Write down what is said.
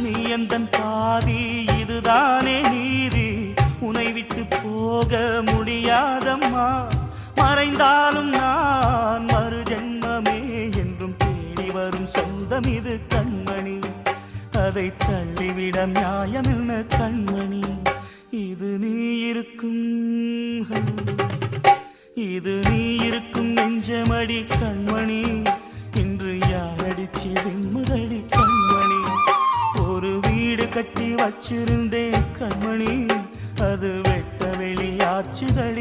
நீ எந்தன் பாதி? இதுதானே நீதி. உனை விட்டு போக முடியாதம்மா. மறைந்தாலும் நான் மறு ஜென்மமே என்றும் தேடி வரும் சொந்தம் இது கண்மணி. அதை தள்ளிவிட நியாயம் என்ன கண்மணி? இது நீ இருக்கும் இது நீ இருக்கும் நெஞ்சமடி கண் கட்டி வச்சிருந்தேன் கண்மணி. அது வெட்ட வெளியாச்சுதல்